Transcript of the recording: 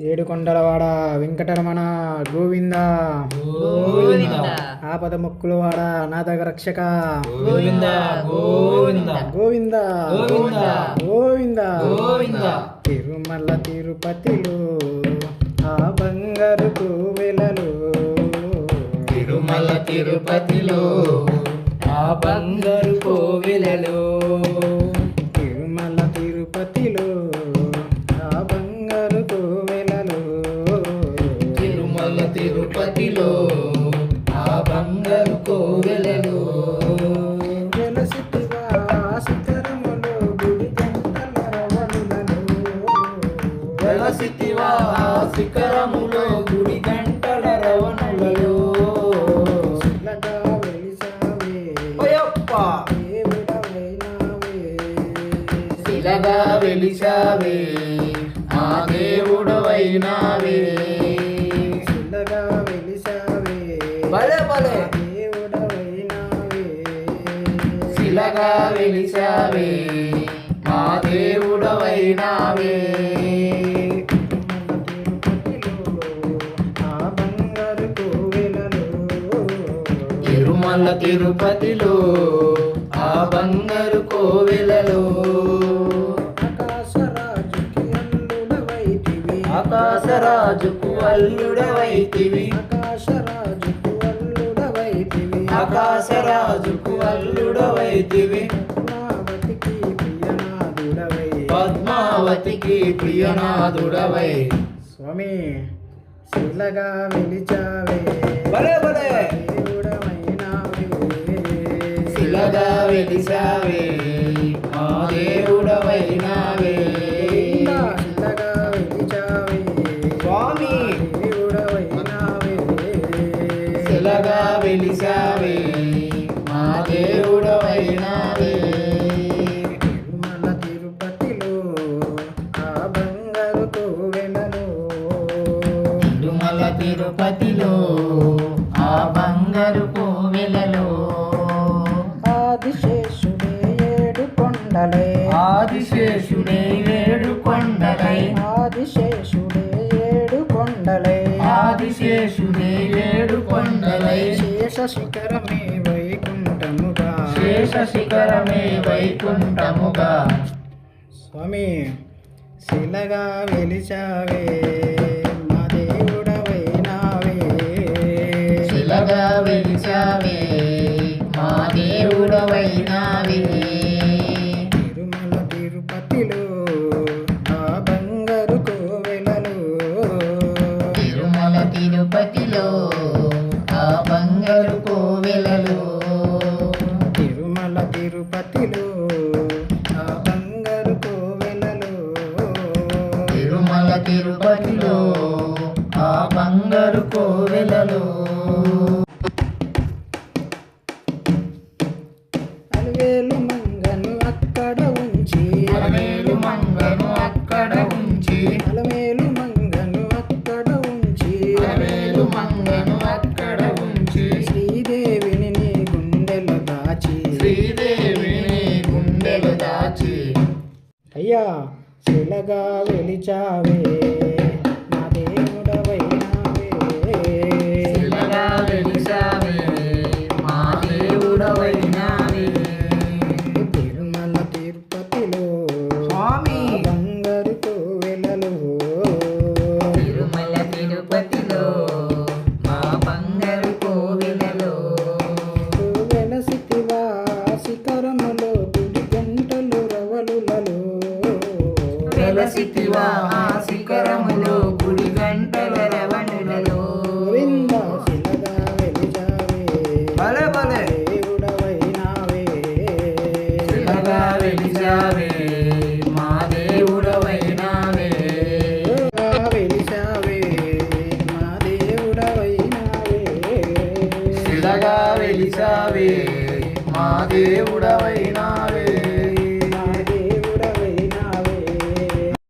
ఏడుకొండలవాడ వెంకటరమణ గోవింద. ఆపద ముక్కులవాడ నాదగ రక్షక గోవింద. గోవింద. గోవింద. గోవింద. తిరుమల తిరుపతిలో ఆ బంగారు కోవెలలో తిరుమల తిరుపతిలో ఆ బంగారు కోవిలలో తిరుమల తిరుపతిలో బంగారు కోవిలలో వెలసితివా శిఖరములో గుడి గంటల రవణులలో. శిలగా వెలిసావే. మా దేవుడవైనావే. శిలగా వెలిసావే, భలే భలే! శిలగా వెలిచావే మా దేవుడవైనావే. తిరుమల తిరుపతిలో ఆ బంగారు కోవెలలో. ఆకాశరాజుకి అల్లుడవైతివి. ఆకాశరాజుకు అల్లుడవైతివి. ఆకాశరాజుకు అల్లుడవైతివి. పద్మావతికి ప్రియనాథుడవై. స్వామి శిలగా వెలిచావే. భలే దేవుడమైనావే. శిలగా వెలిసావే మా దేవుడవైనావే శిలగా వెలిసావే మా దేవుడవైనావే. తిరుమల తిరుపతిలో ఆ బంగారు కోవెలలో తిరుమల తిరుపతిలో ఆ బంగారు కోవెలలో. ఆదిశేషుడే ఏడు కొండలై. ఆదిశేషుడే ఏడు కొండలై. ఆదిశేషుడే ఏడు కొండలై. ఆదిశేషుడే శేష శిఖరమే వైకుంఠముగా. శేష శిఖరమే వైకుంఠముగా. స్వామి శిలగా వెలిచావే మా దేవుడవైనావే. శిలగా వెలిసావే తిరుపతిలో ఆ బంగారు కోవెలలో. అలివేలు మంగను అక్కడ ఉంచి అలమేలు మంగను అక్కడ ఉంచి అలమేలు మంగను అక్కడ ఉంచి అలమేలు మంగను అక్కడ ఉంచి శ్రీదేవిని నీ గుండెలో దాచి. శ్రీదేవిని గుండెలు దాచి. అయ్యా శిలగా వెలిచావే. శిఖరములో గుడి గంటలు రవలులలో. వెలసితివా ఆ శిఖరములో గుడి గంటల రవణులలో. గోవింద శిలగా వెలిచావే దేవుడవైనావే. శిలగా మా దేవుడవైనావే. శిలగా వెలిచావే మా దేవుడవైనావే. శిలగా వెలిసావే మా దేవుడవైనావే.